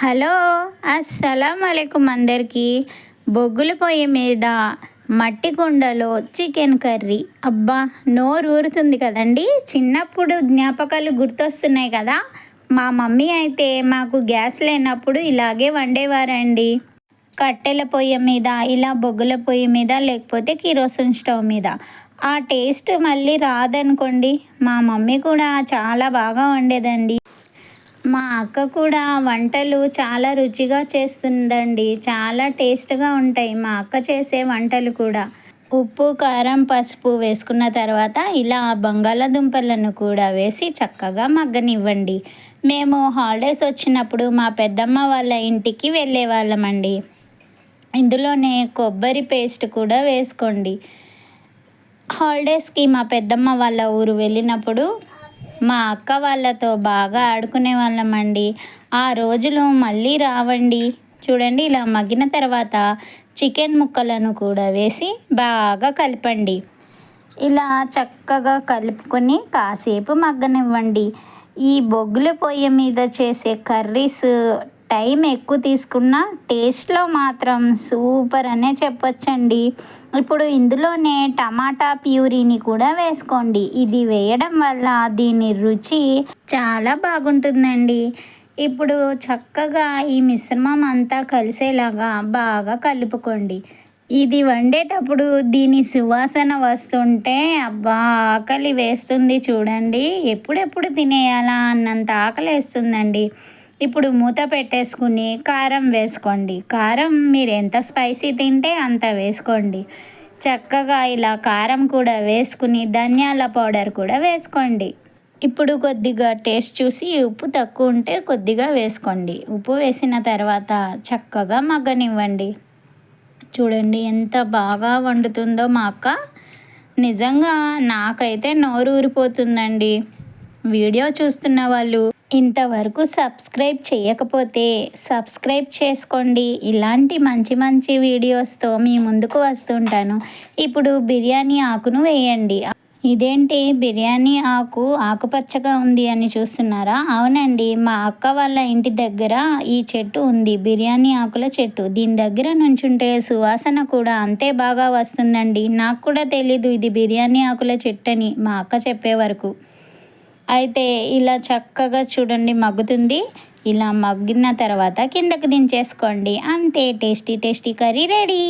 Hello అస్సలం అలైకుం అందరికీ. బొగ్గుల పొయ్యి మీద మట్టి కుండలో చికెన్ కర్రీ. అబ్బా నోరు ఊరుతుంది కదండి. చిన్నప్పుడు జ్ఞాపకాలు గుర్తొస్తున్నాయి కదా. మా మమ్మీ అయితే మాకు గ్యాస్ లేనప్పుడు ఇలాగే వండేవారండి. కట్టెల పొయ్యి మీద ఇలా బొగ్గుల పొయ్యి మీద లేకపోతే కిరోసిన్ స్టవ్ మీద. ఆ టేస్ట్ మళ్ళీ రాదనుకోండి. మా మమ్మీ కూడా చాలా బాగా వండేదండి. మా అక్క కూడా వంటలు చాలా రుచిగా చేస్తుందండి. చాలా టేస్ట్గా ఉంటాయి. మా అక్క చేసే వంటలు కూడా. ఉప్పు కారం పసుపు వేసుకున్న తర్వాత ఇలా బంగాళాదుంపలను కూడా వేసి చక్కగా మగ్గనివ్వండి. మేము హాలిడేస్ వచ్చినప్పుడు మా పెద్దమ్మ వాళ్ళ ఇంటికి వెళ్ళే వాళ్ళమండి. ఇందులోనే కొబ్బరి పేస్ట్ కూడా వేసుకోండి. హాలిడేస్కి మా పెద్దమ్మ వాళ్ళ ఊరు వెళ్ళినప్పుడు మా అక్క వాళ్ళతో బాగా ఆడుకునే వాళ్ళమండి. ఆ రోజులు మళ్ళీ రావండి. చూడండి ఇలా మగ్గిన తర్వాత చికెన్ ముక్కలను కూడా వేసి బాగా కలపండి. ఇలా చక్కగా కలుపుకొని కాసేపు మగ్గనివ్వండి. ఈ బొగ్గుల పొయ్యి మీద చేసే కర్రీస్ టైం ఎక్కువ తీసుకున్న టేస్ట్లో మాత్రం సూపర్ అనే చెప్పొచ్చండి. ఇప్పుడు ఇందులోనే టమాటా ప్యూరీని కూడా వేసుకోండి. ఇది వేయడం వల్ల దీని రుచి చాలా బాగుంటుందండి. ఇప్పుడు చక్కగా ఈ మిశ్రమం అంతా కలిసేలాగా బాగా కలుపుకోండి. ఇది వండేటప్పుడు దీని సువాసన వస్తుంటే అబ్బా ఆకలి వేస్తుంది చూడండి. ఎప్పుడెప్పుడు తినేయాలా అన్నంత ఆకలి వేస్తుందండి ఇప్పుడు మూత పెట్టేసుకుని కారం వేసుకోండి. కారం మీరు ఎంత స్పైసీ తింటే అంత వేసుకోండి. చక్కగా ఇలా కారం కూడా వేసుకుని ధనియాల పౌడర్ కూడా వేసుకోండి. ఇప్పుడు కొద్దిగా టేస్ట్ చూసి ఉప్పు తక్కువ ఉంటే కొద్దిగా వేసుకోండి. ఉప్పు వేసిన తర్వాత చక్కగా మగ్గనివ్వండి. చూడండి ఎంత బాగా వండుతుందో మా అక్క. నిజంగా నాకైతే నోరు ఊరిపోతుందండి వీడియో చూస్తున్న వాళ్ళు ఇంతవరకు సబ్స్క్రైబ్ చేయకపోతే సబ్స్క్రైబ్ చేసుకోండి. ఇలాంటి మంచి మంచి వీడియోస్తో మీ ముందుకు వస్తుంటాను. ఇప్పుడు బిర్యానీ ఆకును వేయండి. ఇదేంటి? బిర్యానీ ఆకు ఆకుపచ్చగా ఉంది అని చూస్తున్నారా? అవునండి. మా అక్క వాళ్ళ ఇంటి దగ్గర ఈ చెట్టు ఉంది. బిర్యానీ ఆకుల చెట్టు. దీని దగ్గర నుంచుంటే సువాసన కూడా అంతే బాగా వస్తుందండి. నాకు కూడా తెలీదు ఇది బిర్యానీ ఆకుల చెట్టు అని మా అక్క చెప్పే వరకు. అయితే ఇలా చక్కగా చూడండి మగ్గుతుంది. ఇలా మగ్గిన తర్వాత కిందకి దించేసుకోండి. అంతే టేస్టీ టేస్టీ కర్రీ రెడీ.